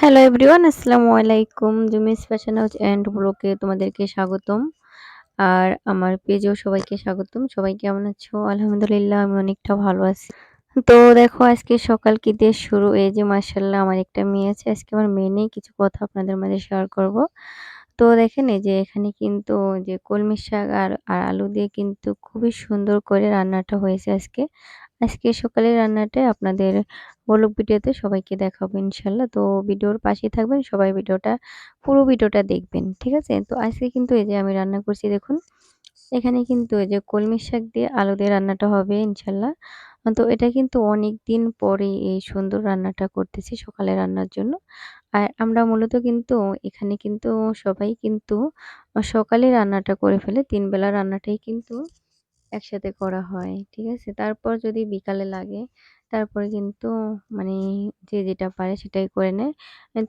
Hello everyone আসসালামু আলাইকুম জুমিস fashion house and ব্লকে তোমাদেরকে স্বাগতম। আর আমার পেজেও সবাইকে স্বাগতম। সবাই কেমন আছো? আলহামদুলিল্লাহ, আমি অনেকটা ভালো আছি। তো দেখো, আজকে সকাল কি দিয়ে শুরু? এই যে মার্শাল্লাহ আমার একটা মেয়ে আছে। আজকে আমার মেয়ে নিয়ে কিছু কথা আপনাদের মাঝে শেয়ার করব। তো দেখেন, এই যে এখানে কিন্তু যে কলমি শাক আর আলু দিয়ে কিন্তু খুবই সুন্দর করে রান্নাটা হয়েছে আজকে। আজকে সকালের রান্নাটা আপনাদের বলক ভিডিওতে সবাইকে দেখাবো ইনশাল্লাহ। তো ভিডিওর পাশেই থাকবেন, সবাই ভিডিওটা, পুরো ভিডিওটা দেখবেন, ঠিক আছে? তো আজকে কিন্তু এই যে আমি রান্না করছি, দেখুন, এখানে কিন্তু এই যে কলমি শাক দিয়ে আলু দিয়ে রান্নাটা হবে ইনশাল্লাহ। তো এটা কিন্তু অনেক দিন পরে এই সুন্দর রান্নাটা করতেছি সকালে রান্নার জন্য। আর আমরা মূলত কিন্তু এখানে কিন্তু সবাই কিন্তু সকালে রান্নাটা করে ফেলে তিন বেলা রান্নাটাই কিন্তু একসাথে করা হয়, ঠিক আছে? তারপর যদি বিকালে লাগে, তারপরে কিন্তু মানে যে যেটা পারে সেটাই করে নেয়।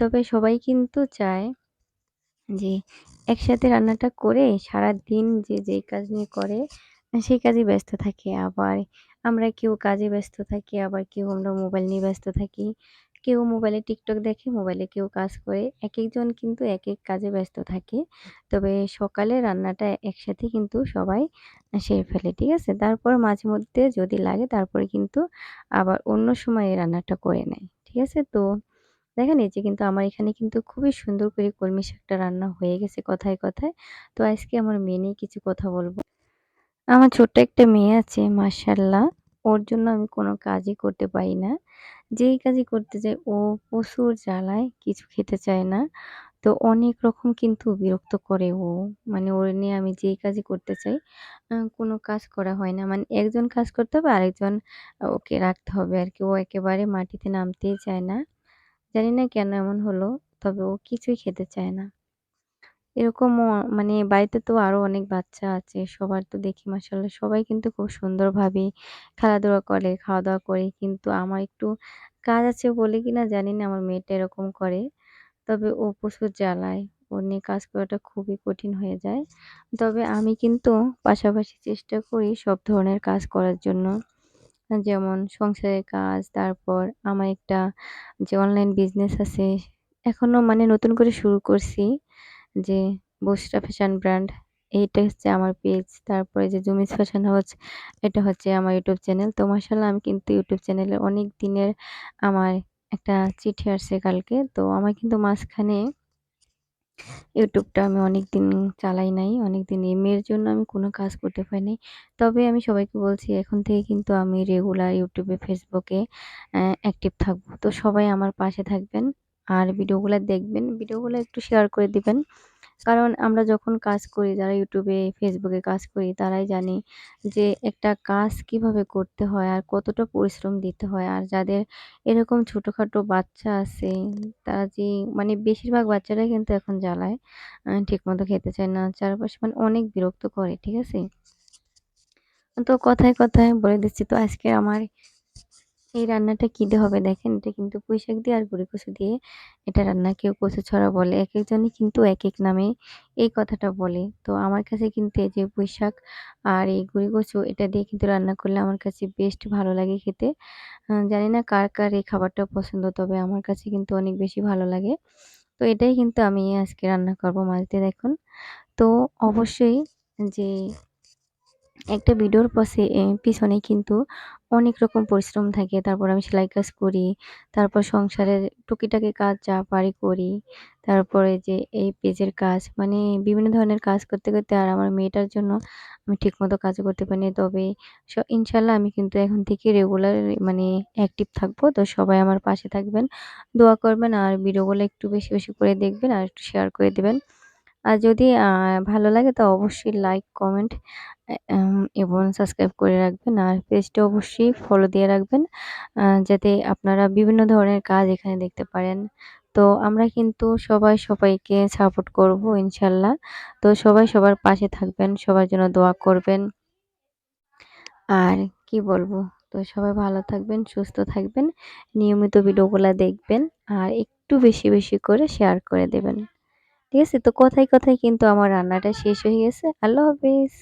তবে সবাই কিন্তু চায় যে একসাথে রান্নাটা করে সারা দিন যে যেই কাজ নিয়ে করে, সেই কাজে ব্যস্ত থাকে। আবার আমরা কেউ কাজে ব্যস্ত থাকি, আবার কেউ আমরা মোবাইল নিয়ে ব্যস্ত থাকি। কেউ মোবাইলে টিকটক দেখে, মোবাইলে কেউ কাজ করে এক একজন কিন্তু এক এক কাজে ব্যস্ত থাকে। তবে সকালে রান্নাটা একসাথে কিন্তু সবাই সেরে ফেলে, ঠিক আছে? তারপর মাঝে মধ্যে যদি লাগে তারপরে কিন্তু আবার অন্য সময় রান্নাটা করে নেয়, ঠিক আছে? তো দেখেন, এই যে কিন্তু আমার এখানে কিন্তু খুবই সুন্দর করে কলমি শাকটা রান্না হয়ে গেছে কথায় কথায়। তো আজকে আমার মেয়ে নিয়ে কিছু কথা বলব। আমার ছোট্ট একটা মেয়ে আছে মার্শাল্লাহ ওর জন্য আমি কোনো কাজই করতে পারি না। যেই কাজই করতে যাই, ও প্রচুর জ্বালায়, কিছু খেতে চায় না। তো অনেক রকম কিন্তু বিরক্ত করে ও। মানে ওর নিয়ে আমি যেই কাজই করতে চাই কোনো কাজ করা হয় না। মানে একজন কাজ করতে হবে, আরেকজন ওকে রাখতে হবে আর কি। ও একেবারে মাটিতে নামতেই চায় না। জানি না কেন এমন হলো, তবে ও কিছুই খেতে চায় না। এরকম মানে বাড়িতে তো আরও অনেক বাচ্চা আছে, সবার তো দেখি মাসাল্লাহ সবাই কিন্তু খুব সুন্দরভাবে খেলাধুলা করে খাওয়া দাওয়া করে। কিন্তু আমার একটু কাজ আছে বলে কিনা জানি না আমার মেয়েটা এরকম করে। তবে ও প্রচুর জ্বালায়। ও নিয়ে কাজ করাটা খুবই কঠিন হয়ে যায়। তবে আমি কিন্তু পাশাপাশি চেষ্টা করি সব ধরনের কাজ করার জন্য। যেমন সংসারের কাজ, তারপর আমার একটা যে অনলাইন বিজনেস আছে এখনও মানে নতুন করে শুরু করছি। যে বুসরা ফ্যাশন ব্র্যান্ড, এইটা হচ্ছে আমার পেজ তারপরে যে জুমিস ফ্যাশন হাউস, এটা হচ্ছে আমার ইউটিউব চ্যানেল তো মাসাল্লাহ আমি কিন্তু ইউটিউব চ্যানেলে অনেক দিনের আমার একটা চিঠি আসছে কালকে। তো আমার কিন্তু মাঝখানে ইউটিউবটা আমি অনেক দিন চালাই নাই অনেক দিন মেয়ের জন্য আমি কোনো কাজ করতে পারিনি তবে আমি সবাইকে বলছি, এখন থেকে কিন্তু আমি রেগুলার ইউটিউবে ফেসবুকে অ্যাক্টিভ থাকব। তো সবাই আমার পাশে থাকবেন, আর ভিডিওগুলো দেখবেন। ভিডিওগুলো একটু শেয়ার করে দিবেন। কারণ আমরা যখন কাজ করি, যারা ইউটিউবে ফেসবুকে কাজ করি, তারাই জানি যে একটা কাজ কীভাবে করতে হয় আর কতটা পরিশ্রম দিতে হয়। আর যাদের এরকম ছোটোখাটো বাচ্চা আছে, তারা যে মানে বেশিরভাগ বাচ্চারাই কিন্তু এখন জ্বালায় ঠিকমতো খেতে চায় না। চারপাশে মানে অনেক বিরক্ত করে, ঠিক আছে? তো কথায় কথায় বলে দিচ্ছি, তো আজকে আমার এই রান্নাটা কী হবে দেখেন, এটা কিন্তু পুঁই শাক দিয়ে আর গুঁড়ি কচু দিয়ে এটা রান্না কেউ কচু ছড়া বলে এক একজনই কিন্তু এক এক নামে এই কথাটা বলে। তো আমার কাছে কিন্তু এই যে পুঁই শাক আর এই গুঁড়ি কচু, এটা দিয়ে কিন্তু রান্না করলে আমার কাছে বেস্ট ভালো লাগে খেতে। জানি না কার কার এই খাবারটা পছন্দ, তবে আমার কাছে কিন্তু অনেক বেশি ভালো লাগে। তো এটাই কিন্তু আমি আজকে রান্না করব মাছ দিয়ে দেখুন। তো অবশ্যই যে একটা ভিডিওর পশে পিছনে কিন্তু অনেক রকম পরিশ্রম থাকে। তারপর আমি সেলাই কাজ করি, তারপর সংসারের টুকিটাকি কাজ যা পারি করি। তারপরে যে এই পেজের কাজ মানে বিভিন্ন ধরনের কাজ করতে করতে আর আমার মেয়েটার জন্য আমি ঠিকমতো কাজ করতে পারিনি। তবে ইনশাল্লাহ আমি কিন্তু এখন থেকে রেগুলার মানে অ্যাক্টিভ থাকব। তো সবাই আমার পাশে থাকবেন, দোয়া করবেন আর ভিডিওগুলো একটু বেশি বেশি করে দেখবেন আর একটু শেয়ার করে দেবেন। আর যদি ভালো লাগে তো অবশ্যই লাইক কমেন্ট এবং সাবস্ক্রাইব করে রাখবেন। আর পেজটা অবশ্যই ফলো দিয়ে রাখবেন যাতে আপনারা বিভিন্ন ধরনের কাজ এখানে দেখতে পারেন। তো আমরা কিন্তু সবাই সবাইকে সাপোর্ট করব ইনশাল্লাহ। তো সবাই সবার পাশে থাকবেন, সবার জন্য দোয়া করবেন। আর কি বলব? তো সবাই ভালো থাকবেন, সুস্থ থাকবেন, নিয়মিত ভিডিওগুলো দেখবেন, আর একটু বেশি বেশি করে শেয়ার করে দেবেন। ঠিক আছে? তো কথায় কথায় কিন্তু আমার রান্নাটা শেষ হয়ে গেছে। আল্লাহ হাফিজ।